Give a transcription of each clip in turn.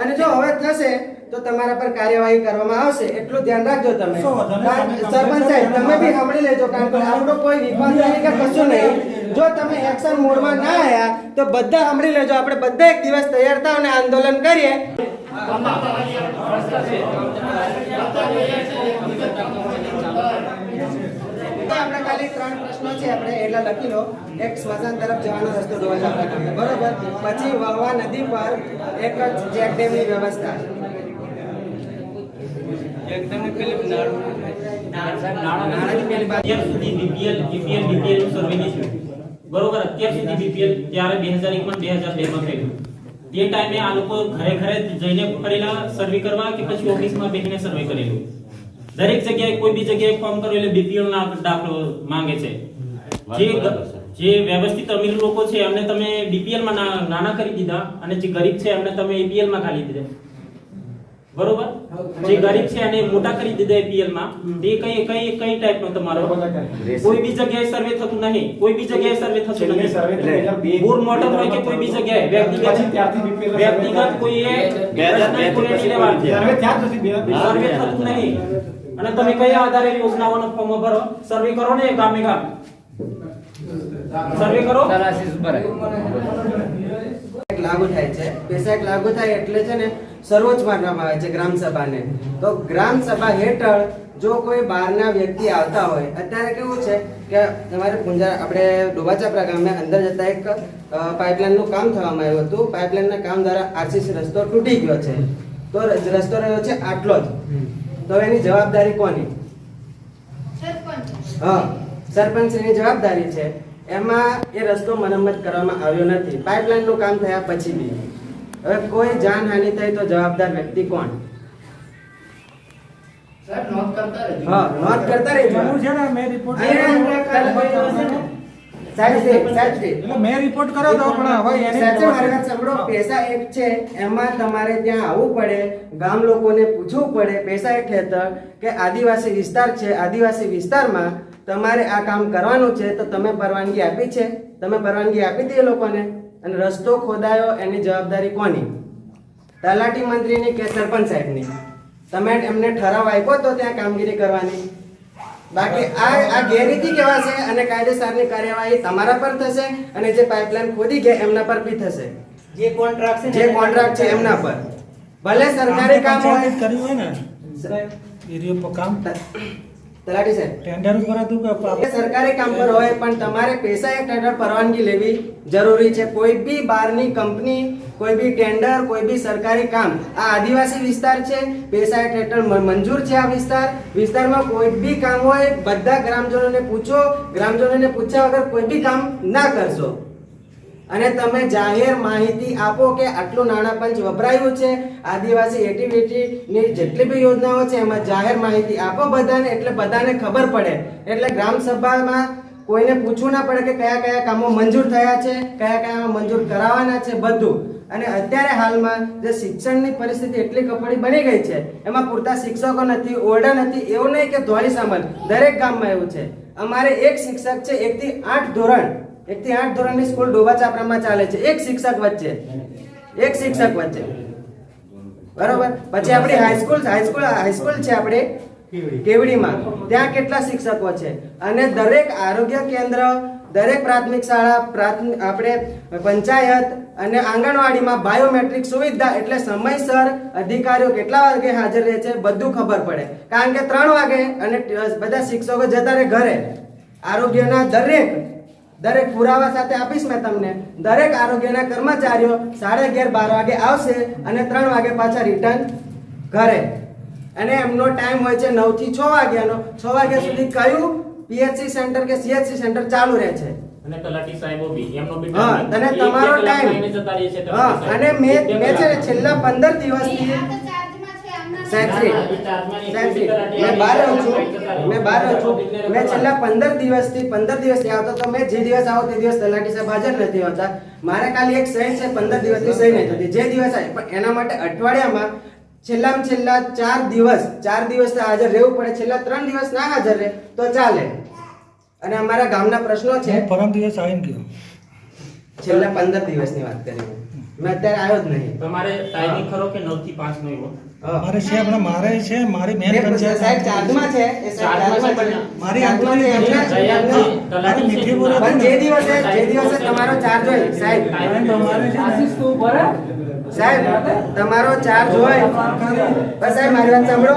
અને જો હવે થશે તો તમારા પર કાર્યવાહી કરવામાં આવશે. એટલું ધ્યાન રાખજો તમે. સરપંચ સાહેબ તમે બી સાંભળી લેજો કારણ કે આપણો કોઈ નહીં કે કશું નહીં. જો તમે એક્શન મોડમાં ના આવ્યા તો બધા સાંભળી લેજો. આપણે બધા એક દિવસ તૈયાર થાવ અને આંદોલન કરીએ. આપણે ખાલી ત્રણ પ્રશ્નો છે આપણે એટલા લખી લો એક સ્મશાન તરફ જવાનો રસ્તો ધોવા બરોબર? પછી વાવા નદી પર એક ચેક ડેમની વ્યવસ્થા. બરોબર? અત્યાર સુધી બીપીએલ ત્યારે બે હજાર એક માં બે હજાર બે માં થયેલું તે ટાઈમે આ લોકો ઘરે ઘરે જઈને ફરેલા સર્વે કરવા કે પછી ઓફિસમાં બેસીને સર્વે કરેલું? દરેક જગ્યાએ કોઈ બી જગ્યાએ ફોર્મ કરો એટલે બીપીએલ ના દાખલો માંગે છે. જે જે વ્યવસ્થિત અમીર લોકો છે એમને તમે બીપીએલમાં નાના કરી દીધા અને જે ગરીબ છે એમને તમે એપીએલમાં ખાલી દીધા. બરોબર? જે ગરીબ છે એને મોટા કરી દીધા એપીએલમાં. તે કઈ કઈ કઈ ટાઈપ નો તમારો? કોઈ બી જગ્યાએ સર્વે થતું નહીં. કોઈ બી જગ્યાએ સર્વે થતું નહીં. 2002 બોર મોટો હોય કે કોઈ બી જગ્યાએ? વ્યક્તિગત વ્યક્તિગત કોઈ સર્વે થતું નહીં. અને તમે કયા આધારે યોજનાઓનો ફોર્મ ભરો? સર્વે કરો ને ગામે ગામ. સર્વે કરો. એક લાગુ થાય છે. પેશાક લાગુ થાય એટલે છે ને સર્વોચ્ચ માનવામાં આવે છે ગ્રામ સભાને. તો ગ્રામ સભા હેઠળ જો કોઈ બહારના વ્યક્તિ આવતા હોય અત્યારે કેવું છે કે તમારે પુંજા આપણે ડોબાચાપરા ગામે અંદર જતા એક પાઇપલાઇનનું કામ થવામાં આવ્યું હતું. પાઇપલાઇનના કામ દ્વારા આરસીસી રસ્તો તૂટી ગયો છે. તો રસ્તો રહ્યો છે આટલો જ. તો એની જવાબદારી કોની? હા સરપંચની જવાબદારી છે. એમાં એ રસ્તો મરમ્મત કરવામાં આવ્યો નથી. પાઇપલાઇનનું કામ થયા પછી બી. હવે કોઈ જાનહાનિ થઈ તો જવાબદાર વ્યક્તિ કોણ? હા નોંધ કરતા રહેજો. જરૂર છે ને મેં રિપોર્ટ મેં રિપોર્ટ કર્યો તો પણ હવે એની સાંભળો પૈસા એક છે એમાં તમારે ત્યાં આવવું પડે ગામ લોકોને પૂછવું પડે પૈસા એક હેઠળ કે આદિવાસી વિસ્તાર છે આદિવાસી વિસ્તારમાં તમારે આ કામ કરવાનું છે તો તમે પરવાનગી આપી છે. તમે પરવાનગી આપી દે એ લોકોને અને રસ્તો ખોદાયો એની જવાબદારી કોની? તલાટી મંત્રીની કે સરપંચ સાહેબની? તમે એમને ઠરાવ આપ્યો તો ત્યાં કામગીરી કરવાની? બાકી આ આ ગેરરીતિ કહેવાશે અને કાયદેસરની કાર્યવાહી તમારા પર થશે અને જે પાઇપલાઇન ખોદી ગયા એમના પર બી થશે. જે કોન્ટ્રાક્ટ છે જે કોન્ટ્રાક્ટ છે એમના પર. ભલે સરકારી કામ હોય કર્યું હોય ને. એરિયો પર કામ. તલાટી સાહેબ. ટેન્ડર ઉપર હતું કે આપણે સરકારી કામ પર હોય પણ તમારે પૈસા એક ટેન્ડર પરવાનગી લેવી જરૂરી છે. કોઈ બી બહારની કંપની કોઈ બી ટેન્ડર કોઈ બી સરકારી કામ આ આદિવાસી વિસ્તાર છે પૈસા હેઠળ મંજૂર છે આ વિસ્તાર. વિસ્તારમાં કોઈ બી કામ હોય બધા ગ્રામજનોને પૂછો. ગ્રામજનોને પૂછ્યા વગર કોઈ બી કામ ના કરશો. અને તમે જાહેર માહિતી આપો કે આટલું નાણાં પંચ વપરાયું છે, આદિવાસી એક્ટિવિટીની જેટલી બી યોજનાઓ છે, એમાં જાહેર માહિતી આપો બધાને, એટલે બધાને ખબર પડે. એટલે ગ્રામ સભામાં કોઈને પૂછવું ના પડે કે કયા કયા કામો મંજૂર થયા છે, કયા કયા મંજૂર કરાવવાના છે બધું. અને અત્યારે હાલમાં જે શિક્ષણની પરિસ્થિતિ એટલી કપડી બની ગઈ છે, એમાં પૂરતા શિક્ષકો નથી, ઓરડા નથી, એવું નહીં કે ધોળી સામાન દરેક ગામમાં એવું છે. અમારે એક શિક્ષક છે, એકથી આઠ ધોરણ એકથી આઠ ધોરણની સ્કૂલ ડોબા ચાપરામાં ચાલે છે. એક શિક્ષક વચ્ચે. એક શિક્ષક વચ્ચે. બરોબર? પછી આપણી હાઈસ્કૂલ હાઈસ્કૂલ હાઈસ્કૂલ છે આપણે કેવડીમાં. ત્યાં કેટલા શિક્ષકો છે? અને દરેક આરોગ્ય કેન્દ્ર દરેક પ્રાથમિક શાળા પ્રાથમિક આપણે પંચાયત અને આંગણવાડીમાં બાયોમેટ્રિક સુવિધા એટલે સમયસર અધિકારીઓ કેટલા વાગે હાજર રહે છે બધું ખબર પડે. કારણ કે ત્રણ વાગે અને બધા શિક્ષકો જતા રહે ઘરે. આરોગ્યના દરેક દરેક પુરાવા સાથે આપીશ મેં તમને. દરેક આરોગ્યના કર્મચારીઓ સાડા અગિયાર બાર વાગે આવશે અને ત્રણ વાગે પાછા રિટર્ન ઘરે. અને એમનો ટાઈમ હોય છે નવથી છ વાગ્યાનો. છ વાગ્યા સુધી કયું? પીએચસી સેન્ટર કે સીએચસી સેન્ટર ચાલુ રહે છે. અને તલાટી સાહેબો બી એમનો બી હા તને તમારો ટાઈમ અને મેં મેં છેલ્લા પંદર દિવસથી મેં બહાર રહું છું. મેં બહાર રહું છું. મેં છેલ્લા પંદર દિવસથી પંદર દિવસથી આવતો તો મેં જે દિવસ આવો તે દિવસ તલાટી સાહેબ હાજર નથી હોતા. મારે ખાલી એક સહી છે પંદર દિવસની સહી નહીં થતી. જે દિવસ આવે પણ એના માટે અઠવાડિયામાં છેલ્લામાં છેલ્લા ચાર દિવસ ચાર દિવસ હાજર રહેવું પડે. છેલ્લા ત્રણ દિવસ ના હાજર રહે તો ચાલે. અને અમારા ગામના પ્રશ્નો છે. પરમ દિવસ આવીને ગયો. છેલ્લા પંદર દિવસની વાત કરી મેં અત્યારે આવ્યો જ નહીં. તમારે ટાઈમિંગ ખરો કે નવથી પાંચ નો. મારે છે આપણે મારે છે મારી મેન પંચાયત સાહેબ ચાર્જમાં છે એ સાહેબ ચાર્જમાં. મારી એમને- તલાટી મીઠી બોલો. પણ જે દિવસે જે દિવસે તમારો ચાર્જ હોય સાહેબ. તમારે છે આશીષ તું ને. સાહેબ તમારો ચાર્જ હોય. બસ સાહેબ મારી વાત સાંભળો.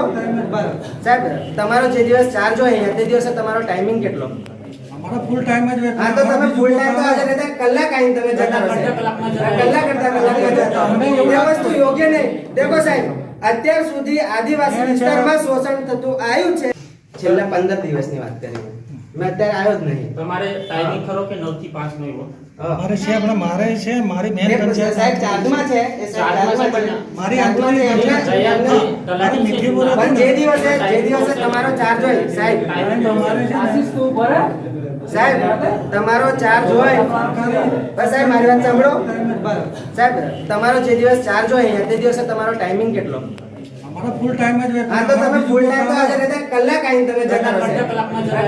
સાહેબ તમારો જે દિવસ ચાર્જ હોય તે દિવસે તમારો ટાઈમિંગ કેટલો? અમારો ફૂલ ટાઈમ જ હા તો તમે ફૂલ ટાઈમ તો હાજર રહેતા કલાક આવીને તમે જતા કલાક કરતા કલાકમાં જતા. વસ્તુ યોગ્ય નહીં. દેખો સાહેબ અત્યાર સુધી આદિવાસી વિસ્તારમાં શોષણ થતું આવ્યું છે. છેલ્લા પંદર દિવસની વાત કરી મેં. અત્યારે આવ્યો જ નહીં. તમારે ટાઈમિંગ ખરો કે નવથી પાંચ નો એવો? મારે છે આપણે મારે છે મારી મેન પંચાયત સાહેબ ચાર્જમાં છે એ સાહેબ ચાર્જમાં છે. મારી. પણ જે દિવસે જે દિવસે તમારો ચાર્જ હોય સાહેબ. તો. સાહેબ તમારો ચાર્જ હોય. બસ સાહેબ મારી વાત સાંભળો. સાહેબ તમારો જે દિવસ ચાર્જ હોય તે દિવસે તમારો ટાઈમિંગ કેટલો? ફૂલ ટાઈમ જ હા તો તમે ફૂલ ટાઈમ તો હાજર રહેતા કલાક આવીને તમે જતા રહેશો.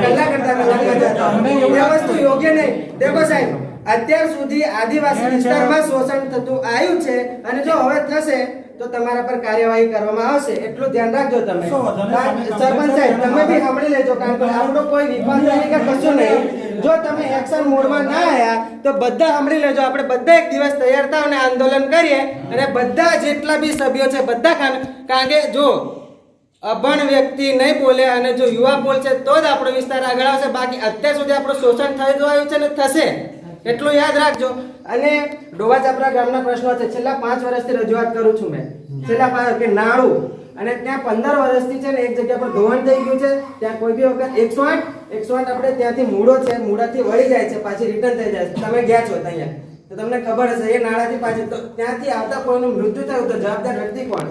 કલાક કરતા કલાકમાં જતા વસ્તુ યોગ્ય નહીં. દેખો સાહેબ અત્યાર સુધી આદિવાસી વિસ્તારમાં શોષણ થતું આવ્યું છે અને જો હવે થશે તો તમારા પર કાર્યવાહી કરવામાં આવશે. એટલું ધ્યાન રાખજો તમે. સરપંચ સાહેબ તમે બી સાંભળી લેજો કારણ કે આપણો કોઈ વિવાદ નહીં કે કશું નહીં. જો તમે એક્શન મોડમાં ના આવ્યા તો બધા સાંભળી લેજો. આપણે બધા એક દિવસ તૈયાર થાવ અને આંદોલન કરીએ અને બધા જેટલા બી સભ્યો છે બધા કારણ કે જો અભણ વ્યક્તિ નહીં બોલે અને જો યુવા બોલશે તો જ આપણો વિસ્તાર આગળ આવશે. બાકી અત્યાર સુધી આપણું શોષણ થઈ આવ્યું છે ને થશે. એટલું યાદ રાખજો. અને ડોવા ચાપરા ગામના પ્રશ્નો છે. છેલ્લા પાંચ વર્ષથી રજૂઆત કરું છું મેં. છેલ્લા કે નાળું. અને ત્યાં પંદર વર્ષથી છે ને એક જગ્યા પર ધોવાણ થઈ ગયું છે. ત્યાં કોઈ બી વખત એકસો આઠ એકસો આઠ આપણે ત્યાંથી મૂળો છે. મૂળાથી વળી જાય છે, પાછી રિટર્ન થઈ જાય છે. તમે ગયા છો ત્યાં તો તમને ખબર હશે, એ નાળાથી પાછી તો ત્યાંથી આવતા કોઈનું મૃત્યુ થયું તો જવાબદાર વ્યક્તિ કોણ?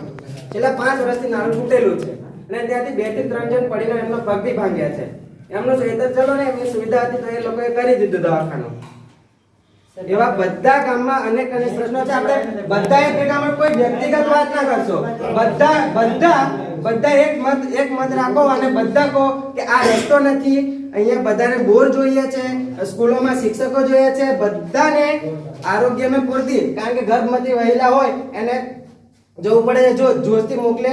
છેલ્લા પાંચ વર્ષથી નાળું તૂટેલું છે. અને ત્યાંથી બેથી ત્રણ જણ પડીને એમનો પગ બી ભાંગ્યા છે. એમનું એ ચલો ને, એમની સુવિધા હતી તો એ લોકોએ કરી દીધું દવાખાનું. એવા બધા ગામમાં અનેક અનેક પ્રશ્નો છે. આપણે બધા એક ભેગા કોઈ વ્યક્તિગત વાત ના કરશો. બધા બધા બધા એક મત એક મત રાખો અને બધા કહો કે આ રસ્તો નથી. અહીંયા બધાને બોર જોઈએ છે, સ્કૂલોમાં શિક્ષકો જોઈએ છે. બધાને આરોગ્યમાં પૂરતી, કારણ કે ગર્ભમતી મહિલા હોય, એને જવું પડે છે જો જોશથી મોકલે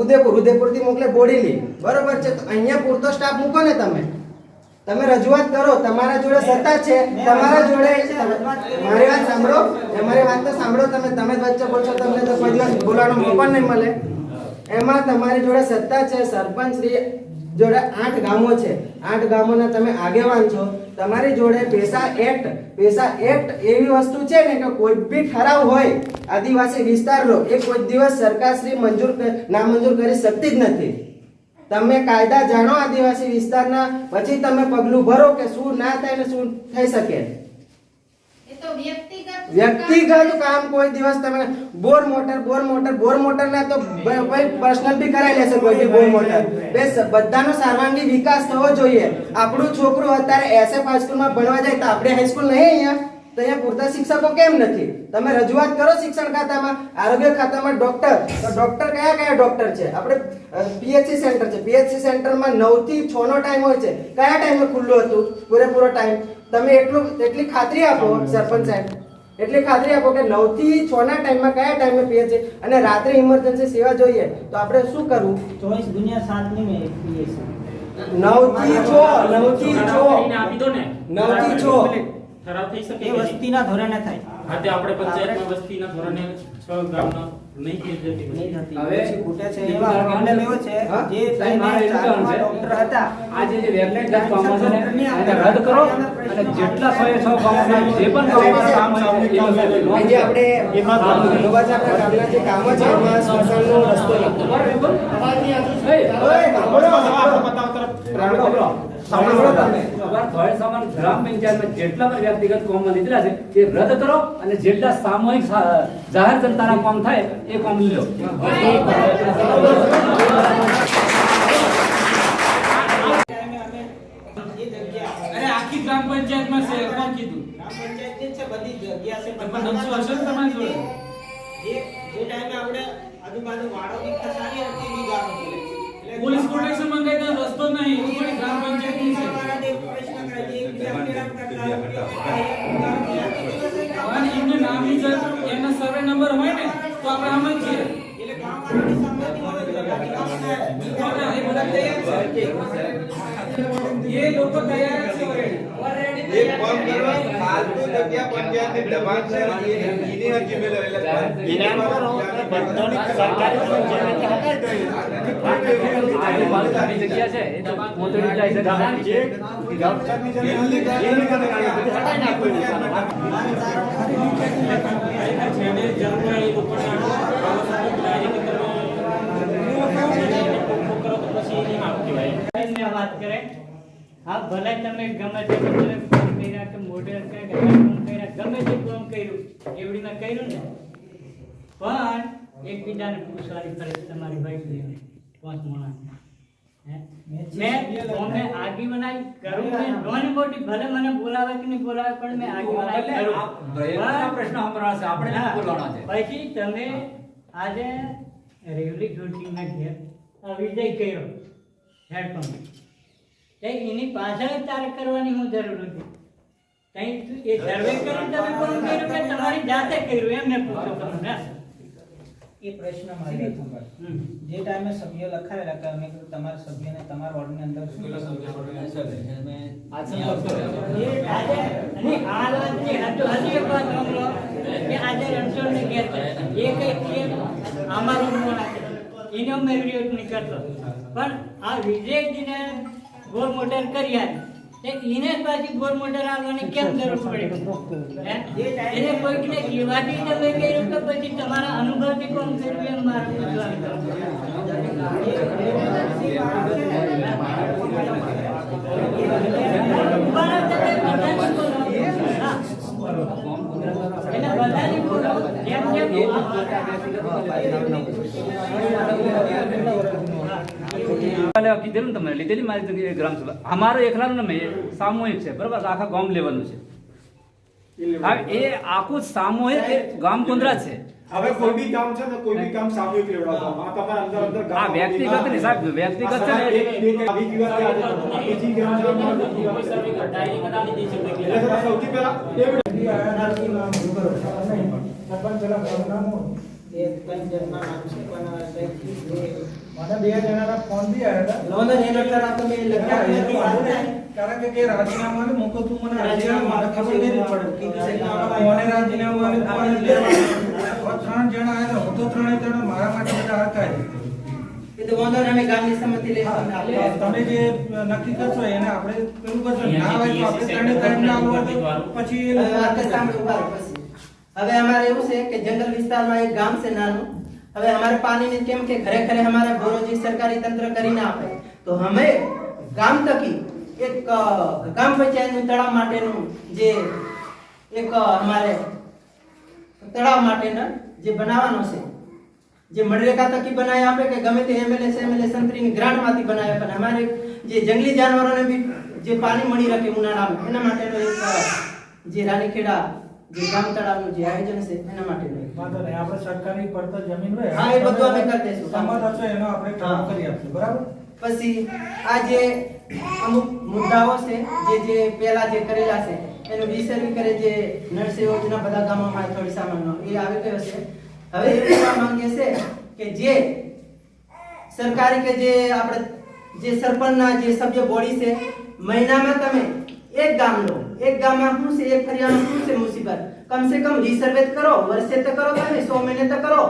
ઉદયપુર, ઉદયપુરથી મોકલે બોડીલી બરોબર છે. અહીંયા પૂરતો સ્ટાફ મૂકો ને તમે. તમે રજૂઆત કરો તમારા જોડે સત્તા છે તમારા જોડે મારી વાત સાંભળો મારી વાત તો સાંભળો તમે તમે વચ્ચે બોલશો તમને તો કોઈ દિવસ બોલવાનો મોકો નહીં મળે. એમાં તમારી જોડે સત્તા છે સરપંચ શ્રી જોડે આઠ ગામો છે. આઠ ગામોના તમે આગેવાન છો. તમારી જોડે પેશા એક્ટ પેશા એક્ટ એવી વસ્તુ છે ને કે કોઈ બી ઠરાવ હોય આદિવાસી વિસ્તારનો એ કોઈ દિવસ સરકાર શ્રી મંજૂર નામંજૂર કરી શકતી જ નથી. તમે કાયદા જાણો આદિવાસી વિસ્તારના પછી તમે પગલું ભરો કે શું ના થાય ને શું થઈ શકે? વ્યક્તિગત કામ કોઈ દિવસ તમે bore motor bore motor bore motor ના તો ભાઈ કોઈ પર્સનલ બી કરાવી લેશે કોઈ બી બોર મોટર. બે બધાનો સર્વાંગી વિકાસ થવો જોઈએ. આપણું છોકરું અત્યારે એસએફ હાઈસ્કૂલમાં ભણવા જાય તો આપણે હાઈસ્કૂલ નહીં અહીંયા? તો અહીંયા પૂરતા શિક્ષકો કેમ નથી? તમે રજૂઆત કરો શિક્ષણ ખાતામાં આરોગ્ય ખાતામાં ડોક્ટર તો ડોક્ટર કયા કયા ડોક્ટર છે? આપણે પીએચસી સેન્ટર છે. પીએચસી સેન્ટરમાં નવથી છ નો ટાઈમ હોય છે. કયા ટાઈમે ખુલ્લું હતું? પૂરેપૂરો ટાઈમ તમે એટલું એટલી ખાતરી આપો સરપંચ સાહેબ. એટલી ખાતરી આપો કે નવથી છ ના ટાઈમમાં કયા ટાઈમે પીએ છે? અને રાત્રે ઇમરજન્સી સેવા જોઈએ તો આપણે શું કરવું? ચોવીસ ગુણ્યા મેં પીએ છે નવથી છ નવથી છ ને. નવથી છ. ઠરાવ થઈ શકે એ કે વસ્તીના ધોરણે થાય હા તે આપણે પંચાયતમાં વસ્તીના ધોરણે 6 ગામનો નહીં થઈ જતી હવે ખૂટે છે એવા પ્રોબ્લેમ એવો છે જે. ડોક્ટર હતા આજે જે વેબસાઇટ દસ ગામમાં છે એને રદ કરો અને જેટલા સો એ સો જે પણ કામ છે એ લોકો આજે આપણે એમાં આપણા ગામના જે કામો છે એમાં સ્મશાનનો રસ્તો લખો બરાબર ઓય, સાંભળો, સાંભળો. સાંભળો તમે ભય સમાન ગ્રામ પંચાયતમાં જેટલા પણ વ્યક્તિગત કામમાં લીધેલા છે રદ કરો અને જેટલા સામૂહિક જાહેર જનતાના કોમ થાય એ કામ લો આખી ગ્રામ પંચાયતમાં છે કોણ કીધું? ગ્રામ પંચાયતની છે બધી જગ્યા છે પણ નકશો હશે ને તમારી જોડે? જે જે ટાઈમે આપણે આજુબાજુ હતી એવી હતી. પોલીસ પ્રોટેક્શન મંગાઈ તો રસ્તો નહીં પણ ગ્રામ વાળાને પ્રશ્ન કરે છે, અને એમને નામની જરૂર એમને નંબર હોય ને તો આપણે સમજીએ એટલે ગામવાળાની સંમતિ હોય તો ગામના એ બધા તૈયાર છે. એ લોકો તૈયાર છે already. એક કામ કરવા ફાલતુ જગ્યા પંચાયતની દબાણ છે એની અરજી મેળવે એટલે આજુબાજુની જગ્યા છે એ તો મોતડી જાય છે જે ગામ છે ખરેખર જેને જરૂર હોય એ ઉપર આવો સપોર્ટ થાય કે તમે ખોખો કરો તો પછી એ નહીં સારું કહેવાય વાત કરે? હા ભલે તમે ગમે તે ફોન કર્યા કે મોઢે કે ફોન કર્યા ગમે તે ફોન કર્યું એવડી મેં કર્યું ને? પણ એકબીજાને પૂછવાની ફરજ તમારી ભાઈ પાંચ મોણા મેં આગી બનાવી કરું મેં નાની મોટી ભલે મને બોલાવે કે નહીં બોલાવે પણ મેં આગી બનાવી કરું. પ્રશ્ન સાંભળવાના આપણે છે. પછી તમે આજે રેવલી જોશીના ઘેર આ વિજય કર્યો હેડપંપ તે એની પાછળ જ તારે કરવાની હું જરૂર હતી તઈ એ સર્વે કરી તમે કોણ કર્યું કે તમારી જાતે કર્યું? એમને પૂછો તમને એ પ્રશ્ન મારી વાત જે ટાઈમે સભ્ય લખાયેલા કે અમે તમારા સભ્યને તમારા વોર્ડની અંદર શું આ સંપર્ક એ આજે અને આ વાતની હતો હજી એક વાત કે આજે રણછોડને ઘેર છે. એ કઈ કે અમારું આવે એનો મેં વીડિયો નહીં કરતો. પણ આ વિજયજીને ગોળ મોટર કરી આવી એને પાછી ગોળ મોટર આવવાની કેમ જરૂર પડે? એને કોઈકને કહેવાથી તમે કર્યું કે પછી તમારા અનુભવથી કોણ કર્યું એમ મારે પૂછવાનું ઉભારા તમે બધાની બોલો. હા. એટલે બધાની બોલો. જેમ જેમ કાલે કીધેલું ને તમને. લીધેલી મારી જગ્યાએ ગ્રામ સભા. અમારો એકલાનું એ સામૂહિક છે. બરાબર? આખા ગામ લેવલનું છે. હા એ આખું સામૂહિક ગામ કુંદરા છે. હવે કોઈ બી કામ છે ને કોઈ બી કામ સામૂહિક લેવડાવતો તમારા અંદર અંદર આ વ્યક્તિગત નહીં સાહેબ. વ્યક્તિગત છે ને આવી. બીજી ગ્રામ એટલે સૌથી પહેલા એ એ નામ પણ મને બે જણાના ફોન બી આવ્યા હતા. લોન એ લેટર દ્વારા તમે લખ્યા વાંધો નહીં. કારણ કે કે રાજીનામા ને મૂકો તું મને રાજીનામા મને ખબર નહીં પડે. કોને રાજીનામા આપ્યું, કોને લેવાનું. ત્રણ જણા આવ્યા હું તો ત્રણે ત્રણ મારા માટે બધા હતા એ તો વાંધો નહીં, અમે ગામની સંમતિ લઈને તમને હા, આપીએ. તમે જે નક્કી કરશો એને આપણે પેલું કરશો. ના હોય તો આપણે ત્રણે ત્રણ ના ઊભા પછી. હવે અમારે એવું છે કે જંગલ વિસ્તારમાં એક ગામ છે નાનું. હવે અમારે પાણીની કેમ કે ઘરે ઘરે અમારા ગોરોજી સરકારી તંત્ર કરી ના આપે તો અમે ગામ તકી એક ગામ પંચાયતનું તળાવ માટેનું જે એક અમારે તળાવ માટેના જે બનાવવાનો છે, જે મનરેગા તકી બનાવી આપે કે ગમે તે એમએલએ એમએલએ સંતરીની ગ્રાન્ટમાંથી બનાવે પણ અમારે જે જંગલી જાનવરોને બી જે પાણી મળી રહે ઉનાળામાં, એના માટેનો એક જે રાણીખેડા જે ગામ તળાવનું જે આયોજન છે એના માટે વાંધો નહીં આપણે સરકારી પડતર જમીન હોય હા, એ બધું અમે કરી દઈશું. સમજ હશો એનો આપણે કામ કરી આપશું બરાબર? પછી આ જે અમુક મુદ્દાઓ છે જે જે પહેલા જે કરેલા છે એનું રિસર્વે કરે જે નળ યોજના બધા ગામોમાં થોડી સામાનનો એ આવી ગયો છે. હવે એ કહેવા માંગે છે કે જે સરકારી કે જે આપણે જે સરપંચના જે સભ્ય બોડી છે મહિનામાં તમે એક ગામ લો. એક ગામમાં શું છે? એક ફરિયામાં શું છે મુસીબત? કમ સે કમ રિસર્વે કરો. વર્ષે તો કરો તમે, સો મહિને તો કરો.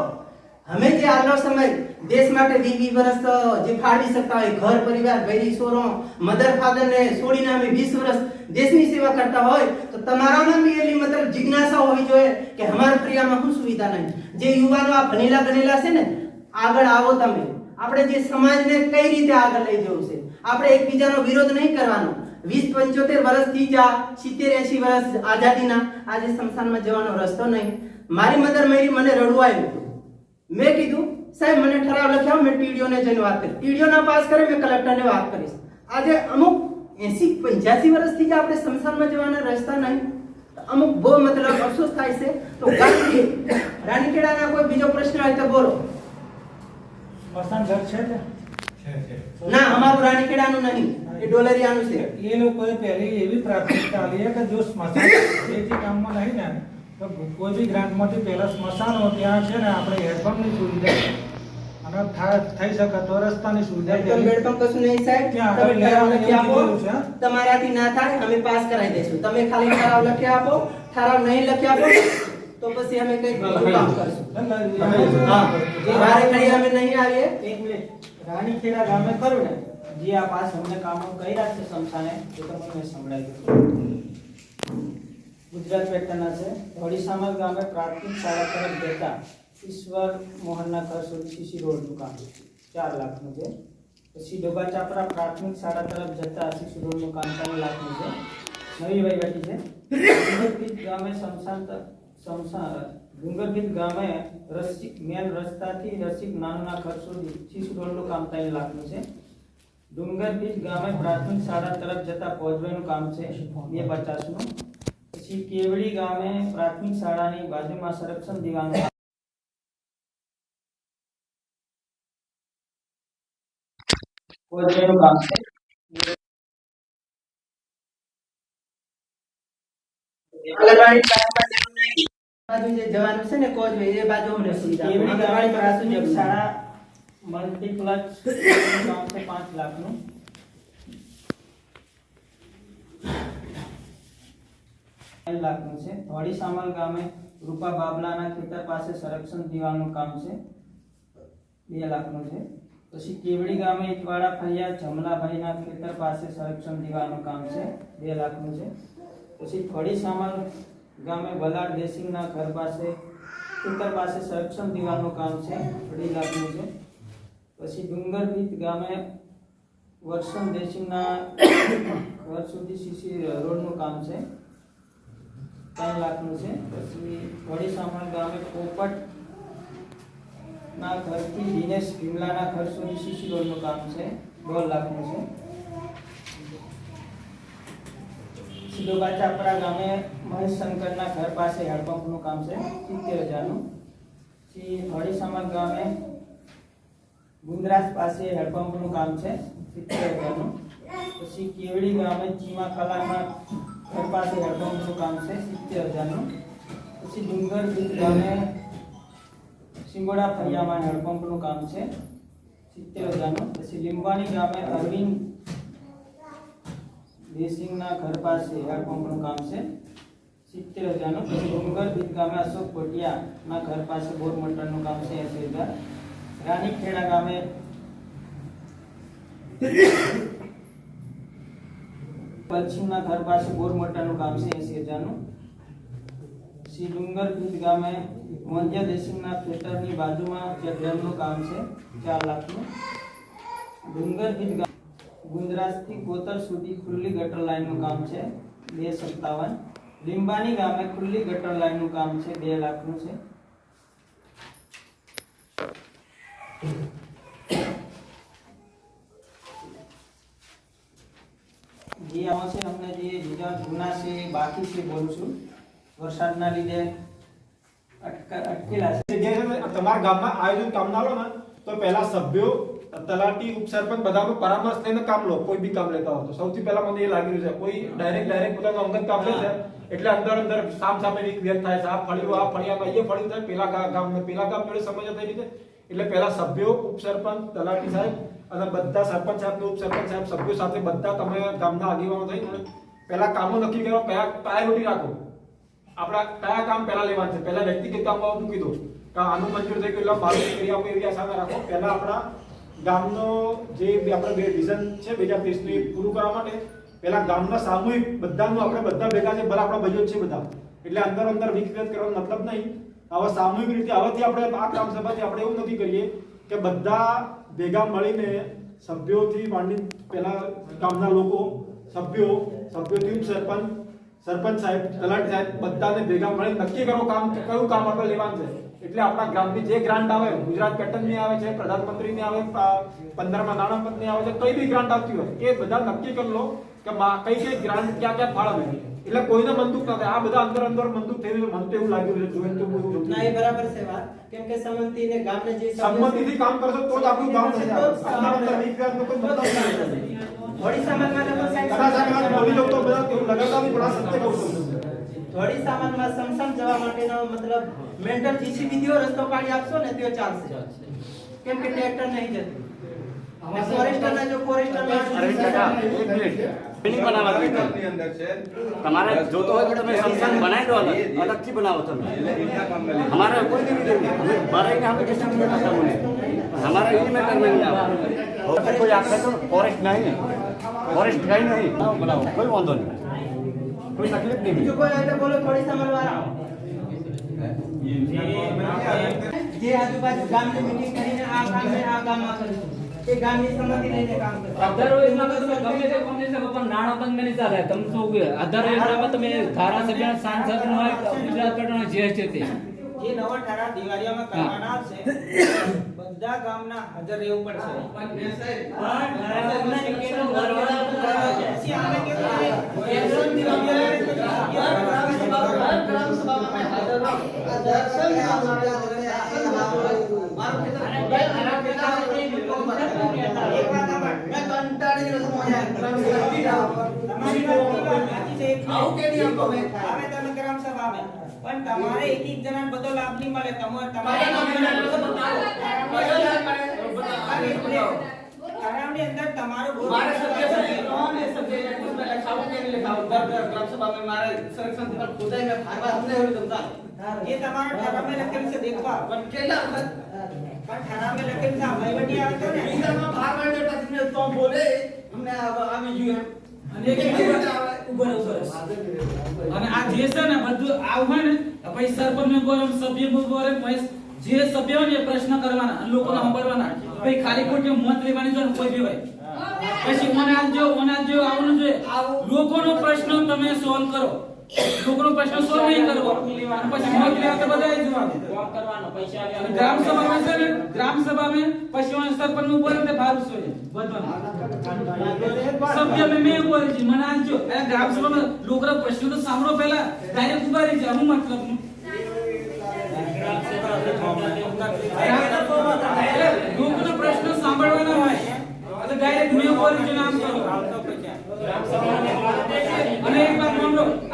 અમે જે આજનો સમય દેશ માટે વી વી વર્ષ જે ફાળવી શકતા હોય, ઘર, પરિવાર બૈરી સોરો મધર ફાધર ને છોડીને અમે વીસ વર્ષ દેશની સેવા કરતા હોય, તો તમારામાં બી એલી મતલબ જિજ્ઞાસા હોવી જોઈએ કે અમારા ફરિયામાં શું સુવિધા નહીં. જે યુવાનો આ ભણેલા ગણેલા છે ને, આગળ આવો તમે. આપણે જે સમાજને કઈ રીતે આગળ લઈ જવું છે? આપણે એકબીજાનો વિરોધ નહીં કરવાનો. વીસ પંચોતેર વર્ષથી જ આ સિત્તેર એસી વર્ષ આઝાદીના આજે સ્મશાનમાં જવાનો રસ્તો નહીં. મારી મધર મેરી મને રડવું આવ્યું મેં કીધું સાહેબ મને ઠરાવ લખ્યા મેં ટીડીઓને જઈને વાત કરી. ટીડીઓ ના પાસ કરે મેં કલેક્ટરને વાત કરીશ આજે અમુક એસી પંચ્યાસી વર્ષથી જ આપણે સ્મશાનમાં જવાના રસ્તા નહીં. અમુક બહુ મતલબ અફસોસ થાય છે. તો ગાંધી રાણીખેડાના કોઈ બીજો પ્રશ્ન હોય તો બોલો. સ્મશાન ઘર છે ને ના અમારું રાણીખેડાનું નહીં. એ ડોલરિયાનું છે. એ લોકોએ પહેલી એવી પ્રાથમિકતા આલી કે જો સ્મશાન એ જે ગામમાં નહીં ને તો કોઈ બી ગ્રાન્ટમાંથી પહેલા સ્મશાનો ત્યાં છે ને આપણે હેડપંપની સુવિધા અને થઈ શકે તો રસ્તાની સુવિધા એકદમ હેડપંપ કશું નહીં સાહેબ. ત્યાં તમે ઠરાવ લખી આપો? તમારાથી ના થાય અમે પાસ કરાવી દઈશું. તમે ખાલી ઠરાવ લખી આપો. ઠરાવ નહીં લખી આપો તો પછી અમે કઈ કામ કરશું. હા. અમે નહીં આવીએ. એક મિનિટ. રાણીખેડા ગામે ખરું ને? જે આ પાસ અમને કામો કર્યા છે સમસાને એ તો મને સંભળાઈ ગયું ગુજરાત પેટર્નના છે ઓડિશામાં ગામે પ્રાથમિક શાળા તરફ જતા ઈશ્વર મોહનના ઘર સુધી સીસી રોડનું કામ ચાર લાખનું છે. પછી ડોબા ચાપરા પ્રાથમિક શાળા તરફ જતા સીસી રોડનું કામ ત્રણ લાખનું છે. નવી વહીવટી છે. ડુંગરભીત ગામે શમશાન શમશાન ડુંગરભીત ગામે રસિક, મેન રસ્તાથી રસિક નાનુના ઘર સુધી સીસી રોડનું કામ ત્રણ લાખનું છે. ડુંગરભીત ગામે પ્રાથમિક શાળા તરફ જતા પહોંચવાનું કામ છે બે પચાસનું. પછી કેવડી ગામે પ્રાથમિક શાળાની બાજુમાં સંરક્ષણ દીવાનું પહોંચવાનું કામ છે. જવાનું છે ને કોચવે એ બાજુ અમને સુવિધા શાળા મલ્ટીપ્લેક્સ કામ છે પાંચ લાખનું પાંચ લાખનું છે ધોળી સામલ ગામે રૂપા બાબલાના ખેતર પાસે સંરક્ષણ દીવાનું કામ છે બે લાખનું છે પછી કેવડી ગામે ઇટવાડા ફળિયા જમલાભાઈના ખેતર પાસે સંરક્ષણ દીવાનું કામ છે બે લાખનું છે પછી થોડી સામલ ગામે બલાડ દેસિંગના ઘર પાસે ખેતર પાસે સંરક્ષણ દીવાનું કામ છે અઢી લાખનું છે પછી ડુંગરભીત ગામે વર્ષમ દેસિંગના ઘર સુધી સીસી રોડનું કામ છે. ત્રણ લાખનું છે. પછી વડી સામણ ગામે પોપટ ના ઘરથી દિનેશ ભીમલાના ઘર સુધી સીસી રોડનું કામ છે. દોઢ લાખનું છે. સિદોબા ચાપડા ગામે મહેશ શંકરના ઘર પાસે હેન્ડપંપનું કામ છે. સિત્તેર હજારનું. પછી હળીસામર ગામે ગુંદરાજ પાસે હેન્ડપંપનું કામ છે સિત્તેર હજારનું પછી કેવડી ગામે ચીમા કલાના ઘર પાસે હેન્ડપંપનું કામ છે સિત્તેર હજારનું પછી ડુંગર બીચ ગામે સિંગોડા ફળિયામાં હેન્ડપંપનું કામ છે સિત્તેર હજારનું પછી લીંબાણી ગામે અરવિંદ દેસિંગના ઘર પાસે હેન્ડપંપનું કામ છે સિત્તેર હજારનું પછી ડુંગર બીજ ગામે અશોક કોટિયાના ઘર પાસે બોર મોટરનું કામ છે, એસી. હજાર રાણીખેડા ગામે પશ્ચિમના ઘર પાસે બોર મોટરનું કામ છે એસી હજારનું શ્રી ડુંગર બીજ ગામે મોંજિયા દેસિંગના ખેતરની બાજુમાં જે ડેમનું કામ છે, ચાર લાખનું. ડુંગર બીજ ગામ ગુંદરાજથી કોતર સુધી ખુલ્લી ગટર લાઈનનું કામ છે, બે સત્તાવન. લીંબાની ગામે ખુલ્લી ગટર લાઈનનું કામ છે, બે લાખનું છે. જે આવશે અમને જે બીજા જૂના છે, બાકી છે, બોલું છું. વરસાદના લીધે અટકા, અટકેલા છે. જે આયોજન કામ ના ને, તો પહેલા સભ્યો, તલાટી ઉપસરપંચ બધાનો પરામર્શ લઈને કામ લો, કોઈ બી કામ લેતા હો સૌથી પહેલા મને એ લાગી રહ્યું છે, કોઈ ડાયરેક્ટ ડાયરેક્ટ પોતાનું અંગત કામ એટલે અંદર અંદર સામ સામે વિરોધ થાય છે, આ ફળ્યું, આ ફળિયામાં એ ફળ્યું થાય, પેલા ગામ પેલા ગામ જોડે સમજ થઈ રીતે એટલે પહેલા સભ્યો, ઉપસરપંચ, તલાટી સાહેબ અને બધા સરપંચ સાહેબ ઉપસરપંચ સાહેબ, સભ્યો સાથે બધા તમે ગામના આગેવાનો થઈને પહેલા કામો નક્કી કરો કયા પ્રાયોરિટી રાખો. આપણા કયા કામ પહેલા લેવાના છે. પહેલા વ્યક્તિગત કામ મૂકી દો. કે આનું મંજૂર થઈ ગયું એટલે મારું એરિયા એરિયા સામે રાખો. પહેલા આપણા ગામનો જે આપણે બે વિઝન છે, બે હજાર ત્રીસનું એ પૂરું કરવા માટે પહેલા ગામના સામૂહિક બધાનું આપણે બધા ભેગા છે, ભલે આપણા બજેટ છે બધા. એટલે અંદર અંદર વિકૃત કરવાનો મતલબ નહીં. હવે સામૂહિક રીતે હવેથી આપણે આ ગ્રામ સભાથી આપણે એવું નક્કી કરીએ કે બધા ભેગા મળીને સભ્યોથી માંડી પહેલા ગામના લોકો, સભ્યો સભ્યોથી સરપંચ સરપંચ સાહેબ, તલાટી સાહેબ, બધાને ભેગા મળી નક્કી કરો કામ કયું કામ આપણે લેવાનું છે. એટલે આપણા ગ્રામની જે ગ્રાન્ટ આવે, ગુજરાત પેટર્નની આવે છે, પ્રધાનમંત્રીની આવે પંદરમાં નાણાપંચની આવે છે, કઈ બી ગ્રાન્ટ આવતી હોય, એ બધા નક્કી કરી લો કે કઈ કઈ ગ્રાન્ટ ક્યાં ક્યાં ફાળવે એટલે કોઈને બંદૂક નથી. આ બધા અંદર અંદર બંદૂક થઈ રહ્યું મને તો એવું લાગ્યું છે જોઈને તો એવું ના એ બરાબર છે વાત. કેમ કે સંમતિ ને ગામને જે સંમતિથી કામ કરશો તો જ આપણું ગામ થશે અંદર અંદર વિખરાટનો કોઈ મતલબ નથી. ઓડિશામાં કાલે પણ સાહેબ કદાચ બોલી દઉં તો બધા એવું લગાડતા પણ આ સત્ય કહું છું. થોડી સામાનમાં સમસમ જવા માટેનો મતલબ મેન્ટલ જીસી દિયો રસ્તો પાડી આપશો ને તો ચાલશે. કેમ કે ટ્રેક્ટર નહીં જતું. ફોરેસ્ટર ના જો ફોરેસ્ટરના અરવિંદ કાકા એક મિનિટ. બિલ્ડિંગ બનાવવાની અંદર છે તમારે જોતો હોય તો તમે સંસ્થાન બનાવી દો અલગ અલગથી બનાવો તમે. અમારે કોઈ દેવી દેવી અમે મારે એને એપ્લિકેશન નહીં આપતા મને અમારે એ મેટર નહીં આવે કોઈ આપે તો ફોરેસ્ટ નહીં ફોરેસ્ટ કઈ નહીં. બનાવો કોઈ વાંધો નહીં. કોઈ તકલીફ નહીં. બીજું કોઈ એટલે બોલો, થોડી સમજવા જે આજુબાજુ ગામની મીટિંગ કરીને આ ગામે આ ગામમાં કરીશું એ ગામની સંમતિ લઈને કામ કરશું અધરવાઇઝમાં તો તમે ગમે તે તે પણ નાણા બંધ નહીં ચાલે તમે શું કે અધરવાઇઝમાં તમે ધારાસભ્ય સાંસદ હોય ગુજરાત પેટ્રોલ જે છે તે. જે નવો ઠરાવ દિવાળીયામાં કરવાના છે બધા ગામના હાજર રહેવું પડશે. પછી હાજર કેવું પણ તમારે એક એક જણા બધો લાભ નહીં મળે તમારે તમારે અંદર તમારો મારે સબ્જેક્ટ છે નોન સબ્જેક્ટ कुछ मैं लिखाऊं क्या नहीं लिखाऊं घर घर ग्राम सभा में मारे संरक्षण पर खुदा ही मैं फार्मा हमने हो तुम ये तुम्हारा ढाबा में लगे से देखवा बन केला જે છે હોય ને પ્રશ્ન કરવાના લોકોને સાંભળવાના. પછી ખાલી ખોટી મત લેવાની જો કોઈ બી હોય. પછી મને આજ જો મને આજ જો આવું જોઈએ. લોકોનો પ્રશ્ન તમે સોલ્વ કરો. લોકોનો પ્રશ્ન સોલ્વ નહીં કરવો. પછી મત લેવા તો બધા જવાનું. કોમ કરવાનો? પૈસા લેવા ગ્રામ સભામાં છે ને? ગ્રામ સભામાં પછી વहाँ સરપંચનું ઉપર તે ભાર સોય બધવાનું સભ્ય મે મે ઊભો છે. મને આલજો એ ગ્રામ સભામાં લોકોના પ્રશ્ન તો સાંભળો પહેલા. ડાયરેક્ટ ઊભા રહી છે હું. મતલબ લોકોના પ્રશ્ન સાંભળવાના હોય તો ડાયરેક્ટ મે ઊભો રહી નામ ને કરો વાત માનો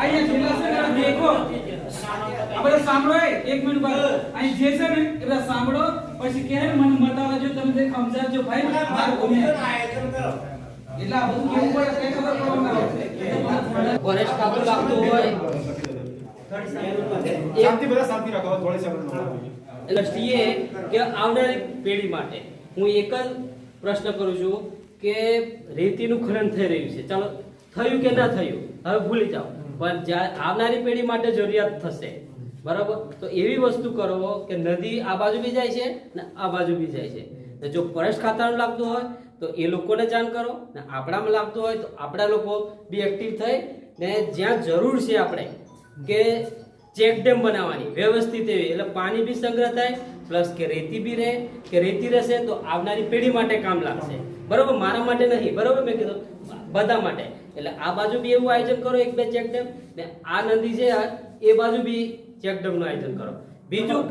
અહીંયા જિલ્લા છે ને દેખો. આ બધા સાંભળો એક મિનિટ બાદ. અહીં જે છે ને એ બધા સાંભળો. પછી કે ને મને બતાવજો તમે તે સમજાવજો ભાઈ મારું ગમે એટલે આ બધું કેવું પડે કઈ ખબર પડવા આવે ફોરેસ્ટ કાબુ લાગતો હોય. શાંતિ બધા શાંતિ રાખો થોડી સમય દ્રષ્ટિએ કે આવનારી પેઢી માટે હું એક જ પ્રશ્ન કરું છું કે રેતીનું ખનન થઈ રહ્યું છે. ચાલો થયું કે ના થયું? હવે ભૂલી જાઓ. પણ જ્યાં આવનારી પેઢી માટે જરૂરિયાત થશે. બરાબર? તો એવી વસ્તુ કરો કે નદી આ બાજુ બી જાય છે ને આ બાજુ બી જાય છે. જો ફોરેસ્ટ ખાતાનું લાગતું હોય, તો એ લોકોને જાણ કરો. ને આપણામાં લાગતું હોય, તો આપણા લોકો બી એક્ટિવ થઈ. ને જ્યાં જરૂર છે આપણે કે ચેક ડેમ બનાવવાની, વ્યવસ્થિત એવી. એટલે પાણી બી સંગ્રહ થાય, પ્લસ કે રેતી બી રહે. કે રેતી રહેશે, તો આવનારી પેઢી માટે કામ લાગશે. બરોબર? મારા માટે નહીં. બરોબર? મેં કીધું. બધા માટે. એટલે આ બાજુ બી એવું આયોજન કરો એક બે ચેક ડેમ ને આ નદી છે એ બાજુ બી ચેક ડેમનું આયોજન કરો. બીજું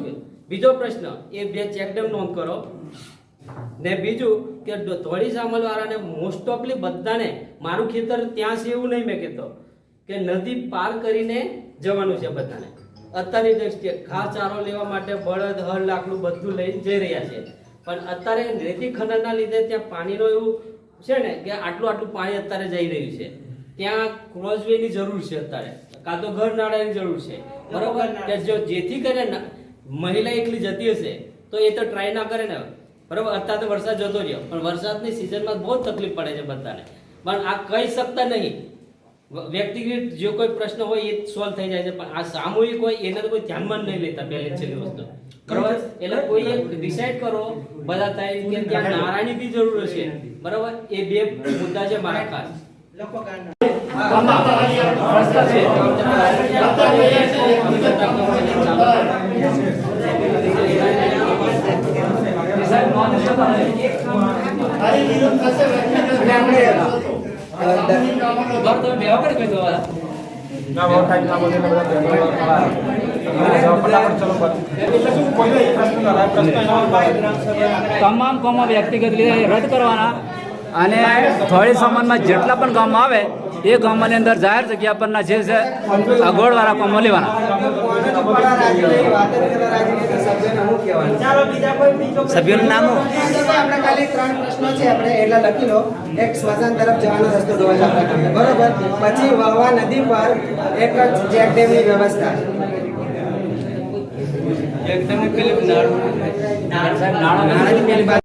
બીજો પ્રશ્ન એ બે ચેકડેમ નોંધ કરો. ને બીજું કે ધોળી સામલ વાળાને મોસ્ટ ઓફલી બધાને મારું ખેતર ત્યાં છે એવું નહીં મેં કહેતો. કે નદી પાર કરીને જવાનું છે બધાને. અત્યારની દ્રષ્ટિએ ઘાસ ચારો લેવા માટે બળદ હળ લાકડું બધું લઈને જઈ રહ્યા છે. પણ અત્યારે રેતી ખનનના લીધે ત્યાં પાણીનો એવું છે ને, કે આટલું આટલું પાણી અત્યારે જઈ રહ્યું છે. ત્યાં ક્રોઝવે ની જરૂર છે અત્યારે. કાં તો ઘર નાળાની જરૂર છે. બરોબર? કે જો જેથી કરીને મહિલા એકલી જતી હશે, તો એ તો ટ્રાય ના કરે ને. બરોબર? અત્યારે તો વરસાદ જતો રહ્યો. પણ વરસાદની સિઝનમાં બહુ તકલીફ પડે છે બધાને. પણ આ કહી શકતા નહીં. વ્યક્તિગત જે કોઈ પ્રશ્ન હોય એ સોલ્વ થઈ જાય છે પણ આ સામૂહિક હોય એને તો કોઈ ધ્યાનમાં નહીં લેતા પહેલે છેલ્લી વસ્તુ. બરોબર? એટલે કોઈ એક ડિસાઈડ કરો બધા થાય કે ત્યાં નારાયણી બી જરૂર છે બરોબર? એ બે મુદ્દા છે મારા ખાસ. લખો ગામના ના તમામ કોમો વ્યક્તિગત રીતે રદ કરવાના. અને થોડી સમાનમાં જેટલા પણ ગામમાં આવે એ ગામની અંદર જાહેર જગ્યા પરના જે છે અગવડવાળા પણ લેવાના સભ્યને હું કહેવાનું? ચાલો બીજા કોઈ બીજો પ્રશ્ન? સભ્યોનું નામ આપણે ખાલી ત્રણ પ્રશ્નો છે આપણે એટલે લખી લો એક સ્મશાન તરફ જવાનો રસ્તો ડોવાજા બરોબર પછી વહવા નદી પર એક ચેક ડેમની વ્યવસ્થા પેલી